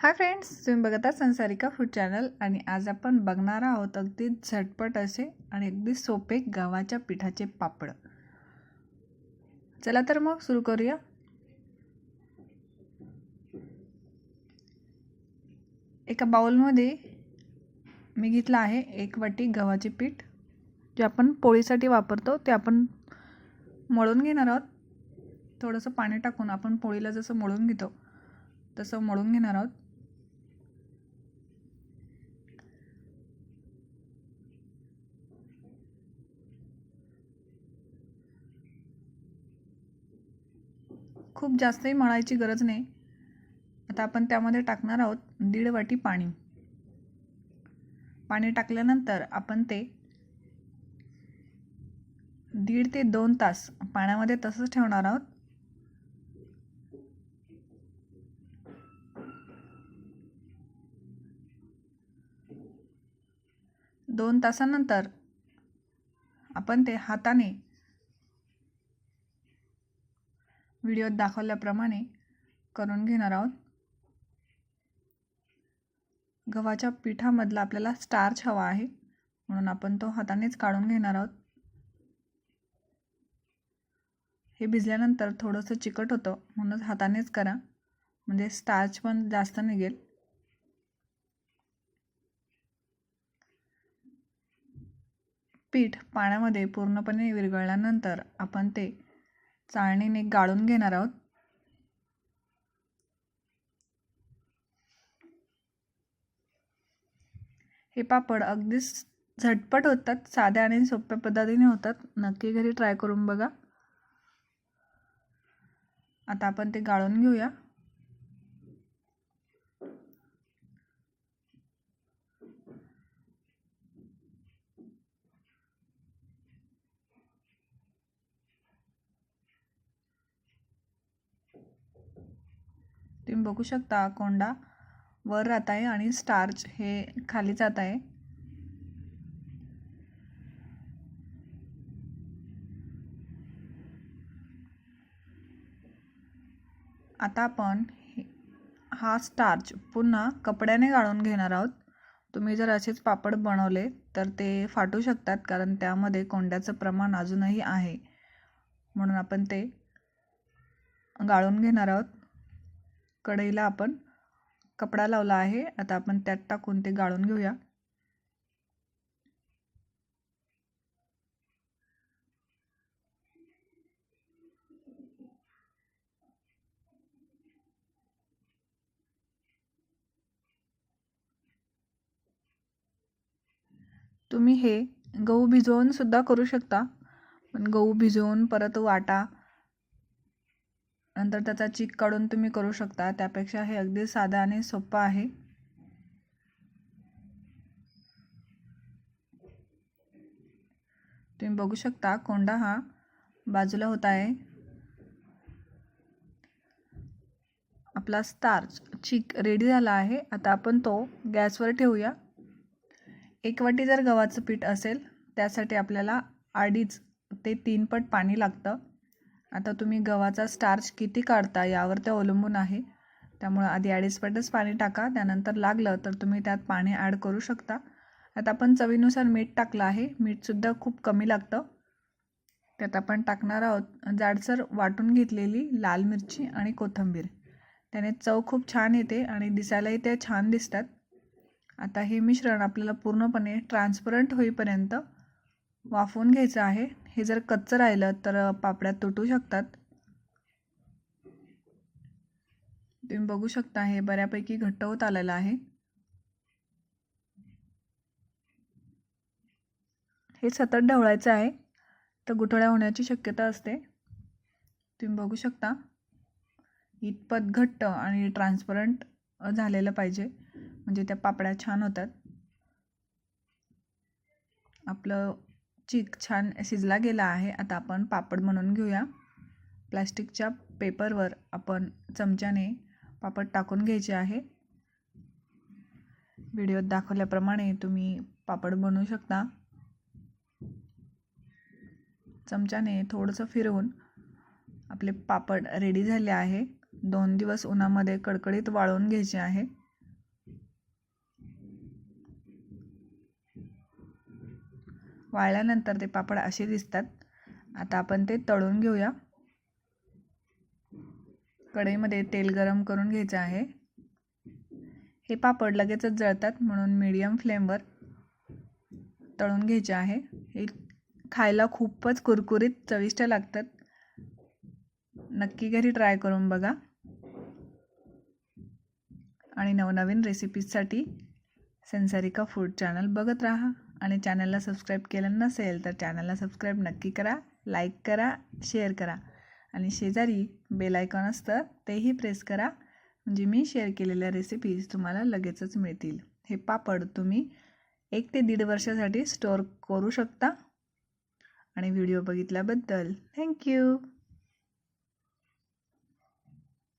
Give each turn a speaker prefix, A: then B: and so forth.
A: Hi friends तुम्ही बघत आहात संसारिका फूड चॅनल आणि आज आपण बघणार आहोत अगदी झटपट असे आणि अगदी सोपे गव्हाच्या पिठाचे पापड. चला तर मग सुरू करूया. एका बाउलमध्ये मी घेतलं आहे एक वाटी गव्हाचे पीठ. जे आपण पोळीसाठी वापरतो ते आपण मळून घेणार आहोत. थोडंसं पाणी टाकून आपण पोळीला जसं मळून घेतो तसं मळून घेणार आहोत. खूप जास्तही मळायची गरज नाही. आता आपण त्यामध्ये टाकणार आहोत दीड वाटी पाणी. पाणी टाकल्यानंतर आपण ते दीड ते दोन तास पाण्यामध्ये तसंच ठेवणार आहोत. दोन तासानंतर आपण ते हाताने व्हिडिओत दाखवल्याप्रमाणे करून घेणार आहोत. गव्हाच्या पिठामधला आपल्याला स्टार्च हवा आहे म्हणून आपण तो हातानेच काढून घेणार आहोत. हे भिजल्यानंतर थोडंसं चिकट होतं म्हणूनच हातानेच करा. म्हणजे स्टार्च पण जास्त निघेल. पीठ पाण्यामध्ये पूर्णपणे विरघळल्यानंतर आपण ते चाळणीने गाळून घेणार आहोत. हे पापड अगदीच झटपट होतात साध्या आणि सोप्या पद्धतीने होतात. नक्की घरी ट्राय करून बघा. आता आपण ते गाळून घेऊया. तुम्ही बघू शकता कोंडा वर राहत आहे आणि स्टार्च हे खाली जात आहे आता आपण हा स्टार्च पुन्हा कपड्याने गाळून घेणार आहोत. तुम्ही जर असेच पापड बनवले तर ते फाटू शकतात कारण त्यामध्ये कोंड्याचं प्रमाण अजूनही आहे. म्हणून आपण ते गाळून घेणार आहोत. कढईला आपण कपडा लावला आहे. आता आपण त्यात टाकून ते गाळून घेऊया. तुम्ही हे गहू भिजवून सुद्धा करू शकता. पण गहू भिजवून परत वाटा नंतर त्याचा चीक काढून तुम्ही करू शकता. त्यापेक्षा हे अगदी साधा आणि सोपं आहे. तुम्ही बघू शकता कोंडा हा बाजूला होत आहे. आपला स्टार्च चीक रेडी झाला आहे. आता आपण तो गॅसवर ठेवूया. एक वाटी जर गव्हाचं पीठ असेल त्यासाठी आपल्याला अडीच ते तीन पट पाणी लागतं. आता तुम्ही गव्हाचा स्टार्च किती काढता यावर ते अवलंबून आहे. त्यामुळं आधी अडीच पटच पाणी टाका त्यानंतर लागलं तर तुम्ही त्यात पाणी ॲड करू शकता. आता आपण चवीनुसार मीठ टाकलं आहे. मीठसुद्धा खूप कमी लागतं. त्यात आपण टाकणार आहोत जाडसर वाटून घेतलेली लाल मिरची आणि कोथिंबीर. त्याने चव खूप छान येते आणि दिसायलाही ते छान दिसतात. आता हे मिश्रण आपल्याला पूर्णपणे ट्रान्सपरंट होईपर्यंत वाफवून घ्यायचं आहे. हे जर कच्चं राहिलं तर पापड्या तुटू शकतात. तुम्ही बघू शकता हे बऱ्यापैकी घट्ट होत आलेलं आहे. हे सतत ढवळायचं आहे तर गुठळ्या होण्याची शक्यता असते. तुम्ही बघू शकता इतपत घट्ट आणि ट्रान्सपरंट झालेलं पाहिजे. म्हणजे त्या पापड्या छान होतात. आपलं चीक छान शिजला गेला आहे. आता आपण पापड म्हणून घेऊया. प्लॅस्टिकच्या पेपरवर आपण चमच्याने पापड टाकून घ्यायचे आहे. व्हिडिओत दाखवल्याप्रमाणे तुम्ही पापड बनवू शकता. चमच्याने थोडंसं फिरवून आपले पापड रेडी झाले आहे. दोन दिवस उन्हामध्ये कडकडीत वाळवून घ्यायचे आहे. वाळल्यानंतर ते पापड असे दिसतात. आता आपण ते तळून घेऊया. कढईमध्ये तेल गरम करून घ्यायचं आहे. हे पापड लगेचच जळतात म्हणून मीडियम फ्लेमवर तळून घ्यायचे आहे. हे खायला खूपच कुरकुरीत चविष्ट लागतात. नक्की घरी ट्राय करून बघा. आणि नवनवीन रेसिपीजसाठी सेन्सारिका फूड चॅनल बघत राहा. आणि चॅनलला सबस्क्राईब केलं नसेल तर चॅनलला सबस्क्राईब नक्की करा लाईक करा शेअर करा. आणि शेजारी बेल आयकॉन असतं तेही प्रेस करा. म्हणजे मी शेअर केलेल्या रेसिपीज तुम्हाला लगेचच मिळतील. हे पापड तुम्ही एक ते दीड वर्षासाठी स्टोअर करू शकता. आणि व्हिडिओ बघितल्याबद्दल थँक्यू